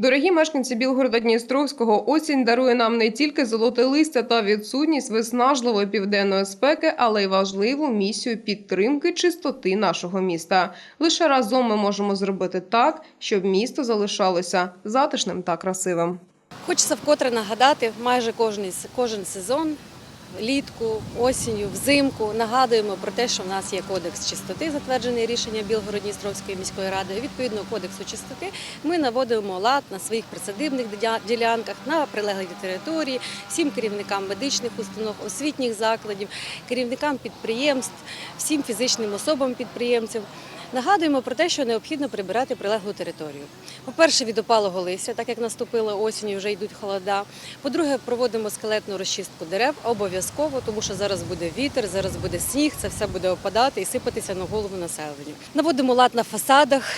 Дорогі мешканці Білгорода Дністровського, осінь дарує нам не тільки золоте листя та відсутність виснажливої південної спеки, але й важливу місію підтримки чистоти нашого міста. Лише разом ми можемо зробити так, щоб місто залишалося затишним та красивим. Хочеться вкотре нагадати майже кожен, кожен сезон, літку, осінню, взимку. Нагадуємо про те, що в нас є кодекс чистоти, затверджений рішенням Білгород-Дністровської міської ради. Відповідно кодексу чистоти ми наводимо лад на своїх присадибних ділянках, на прилеглій території, всім керівникам медичних установ, освітніх закладів, керівникам підприємств, всім фізичним особам підприємцям. Нагадуємо про те, що необхідно прибирати прилеглу територію. По-перше, від опалого листя, так як наступила осінь, і вже йдуть холода. По-друге, проводимо скелетну розчистку дерев обов'язково, тому що зараз буде вітер, зараз буде сніг, це все буде опадати і сипатися на голову населенню. Наводимо лад на фасадах,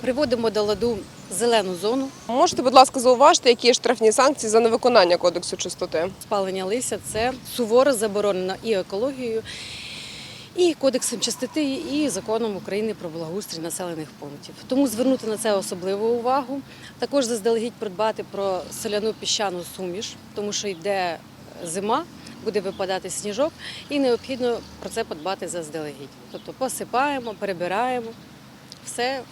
приводимо до ладу зелену зону. Можете, будь ласка, зауважити, які є штрафні санкції за невиконання кодексу чистоти? Спалення листя це суворо заборонено і екологією, і кодексом чистоти, і законом України про благоустрій населених пунктів. Тому звернути на це особливу увагу. Також заздалегідь придбати про соляну піщану суміш, тому що йде зима. Буде випадати сніжок, і необхідно про це подбати заздалегідь. Тобто посипаємо, перебираємо, все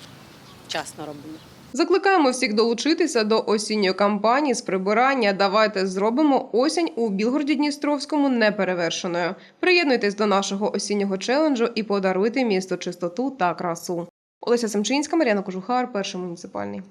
вчасно робимо. Закликаємо всіх долучитися до осінньої кампанії з прибирання. Давайте зробимо осінь у Білгороді Дністровському неперевершеною. Приєднуйтесь до нашого осіннього челенджу і подаруйте місту чистоту та красу. Олеся Семчинська, Мар'яна Кожухар, перший муніципальний.